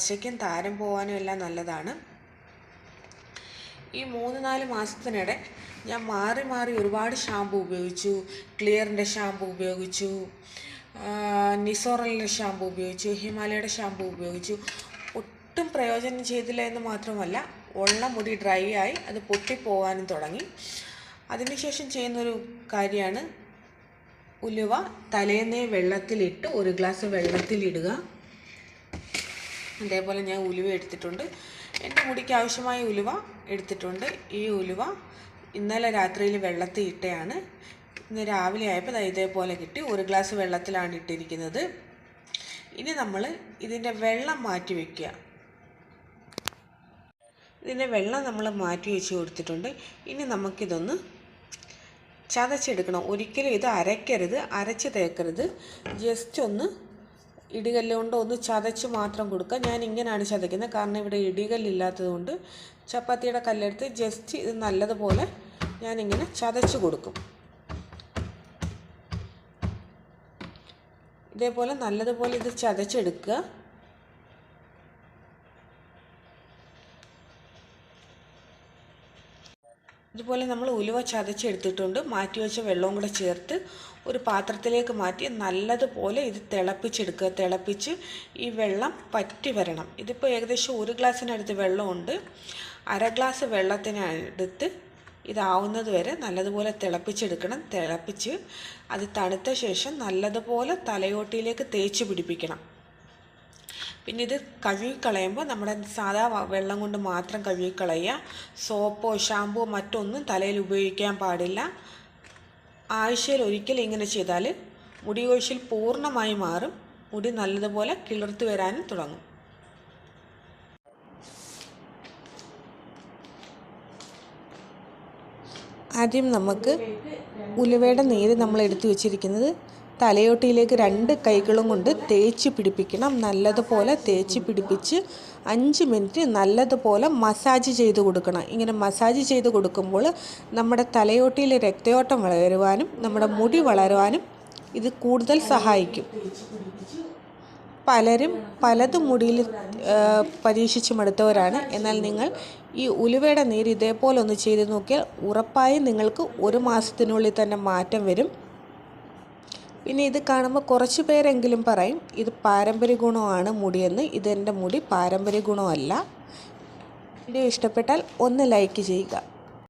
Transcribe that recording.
വളർച്ചയ്ക്കും താരം പോകാനും എല്ലാം നല്ലതാണ്. ഈ മൂന്ന് നാല് മാസത്തിനിടെ ഞാൻ മാറി മാറി ഒരുപാട് ഷാമ്പു ഉപയോഗിച്ചു. ക്ലിയറിന്റെ ഷാമ്പു ഉപയോഗിച്ചു. നിസോറലിന്റെ ഷാമ്പു ഉപയോഗിച്ചു. ഹിമാലയയുടെ ഷാമ്പു ഉപയോഗിച്ചു. ഒട്ടും പ്രയോജനം ചെയ്തില്ല എന്ന് മാത്രമല്ല ഉള്ള മുടി ഡ്രൈ ആയി അത് പൊട്ടിപ്പോകാനും തുടങ്ങി. അതിനുശേഷം ചെയ്യുന്നൊരു കാര്യമാണ് ഉലുവ തലേന്നേ വെള്ളത്തിലിട്ട് ഒരു ഗ്ലാസ് വെള്ളത്തിലിടുക. അതേപോലെ ഞാൻ ഉലുവ എടുത്തിട്ടുണ്ട്. എന്റെ മുടിക്ക് ആവശ്യമായ ഉലുവ എടുത്തിട്ടുണ്ട്. ഈ ഉലുവ ഇന്നലെ രാത്രിയിൽ വെള്ളത്തിൽ ഇട്ടയാണ്. ഇന്ന് രാവിലെ ആയപ്പോൾ ഇതേപോലെ കിട്ടി. ഒരു ഗ്ലാസ് വെള്ളത്തിലാണ് ഇട്ടിരിക്കുന്നത്. ഇനി നമ്മൾ ഇതിന്റെ വെള്ളം മാറ്റി വയ്ക്കുക ഇതിന്റെ വെള്ളം നമ്മൾ മാറ്റി വെച്ച് കൊടുത്തിട്ടുണ്ട്. ഇനി നമുക്കിതൊന്ന് ചതച്ചെടുക്കണം. ഒരിക്കലും ഇത് അരയ്ക്കരുത്. അരച്ച് തേക്കരുത്. ജസ്റ്റ് ഒന്ന് ഇടികല്ല് കൊണ്ട് ഒന്ന് ചതച്ച് മാത്രം കൊടുക്കുക. ഞാൻ ഇങ്ങനെയാണ് ചതയ്ക്കുന്നത്. കാരണം ഇവിടെ ഇടികല്ലില്ലാത്തത് കൊണ്ട് ചപ്പാത്തിയുടെ കല്ലെടുത്ത് ജസ്റ്റ് ഇത് നല്ലതുപോലെ ഞാനിങ്ങനെ ചതച്ച് കൊടുക്കും. ഇതേപോലെ നല്ലതുപോലെ ഇത് ചതച്ചെടുക്കുക. ഇതുപോലെ നമ്മൾ ഉലുവ ചതച്ചെടുത്തിട്ടുണ്ട്. മാറ്റി വെച്ച വെള്ളവും കൂടെ ചേർത്ത് ഒരു പാത്രത്തിലേക്ക് മാറ്റി നല്ലതുപോലെ ഇത് തിളപ്പിച്ചെടുക്കുക. തിളപ്പിച്ച് ഈ വെള്ളം പറ്റി വരണം. ഇതിപ്പോൾ ഏകദേശം ഒരു ഗ്ലാസ്സിനടുത്ത് വെള്ളമുണ്ട്. അര ഗ്ലാസ് വെള്ളത്തിനടുത്ത് ഇതാവുന്നത് വരെ നല്ലതുപോലെ തിളപ്പിച്ചെടുക്കണം. തിളപ്പിച്ച് അത് തണുത്ത ശേഷം നല്ലതുപോലെ തലയോട്ടിയിലേക്ക് തേച്ച് പിടിപ്പിക്കണം. പിന്നെ ഇത് കഴുകിക്കളയുമ്പോൾ നമ്മുടെ സാധാ വെള്ളം കൊണ്ട് മാത്രം കഴുകിക്കളയുക. സോപ്പോ ഷാമ്പുവോ മറ്റൊന്നും തലയിൽ ഉപയോഗിക്കാൻ പാടില്ല. ആഴ്ചയിൽ ഒരിക്കൽ ഇങ്ങനെ ചെയ്താൽ മുടി കൊഴിച്ചിൽ പൂർണമായി മാറും മുടി നല്ലതുപോലെ കിളിർത്ത് വരാനും തുടങ്ങും. ആദ്യം നമുക്ക് ഉലുവയുടെ നീര് നമ്മൾ എടുത്തു വെച്ചിരിക്കുന്നത് തലയോട്ടിയിലേക്ക് രണ്ട് കൈകളും കൊണ്ട് തേച്ച് പിടിപ്പിക്കണം. നല്ലതുപോലെ തേച്ച് പിടിപ്പിച്ച് അഞ്ച് മിനിറ്റ് നല്ലതുപോലെ മസാജ് ചെയ്ത് കൊടുക്കണം. ഇങ്ങനെ മസാജ് ചെയ്ത് കൊടുക്കുമ്പോൾ നമ്മുടെ തലയോട്ടിയിലെ രക്തയോട്ടം വളരുവാനും നമ്മുടെ മുടി വളരുവാനും ഇത് കൂടുതൽ സഹായിക്കും. പലരും പലത് മുടിയിൽ പരീക്ഷിച്ച് മടുത്തവരാണ് എന്നാൽ നിങ്ങൾ ഈ ഉലുവയുടെ നീര് ഇതേപോലെ ഒന്ന് ചെയ്ത് നോക്കിയാൽ ഉറപ്പായും നിങ്ങൾക്ക് ഒരു മാസത്തിനുള്ളിൽ തന്നെ മാറ്റം വരും. പിന്നെ ഇത് കാണുമ്പോൾ കുറച്ച് പേരെങ്കിലും പറയും ഇത് പാരമ്പര്യ ഗുണമാണ് മുടിയെന്ന്. ഇതെന്റെ മുടി പാരമ്പര്യ ഗുണമല്ല. വീഡിയോ ഇഷ്ടപ്പെട്ടാൽ ഒന്ന് ലൈക്ക് ചെയ്യുക.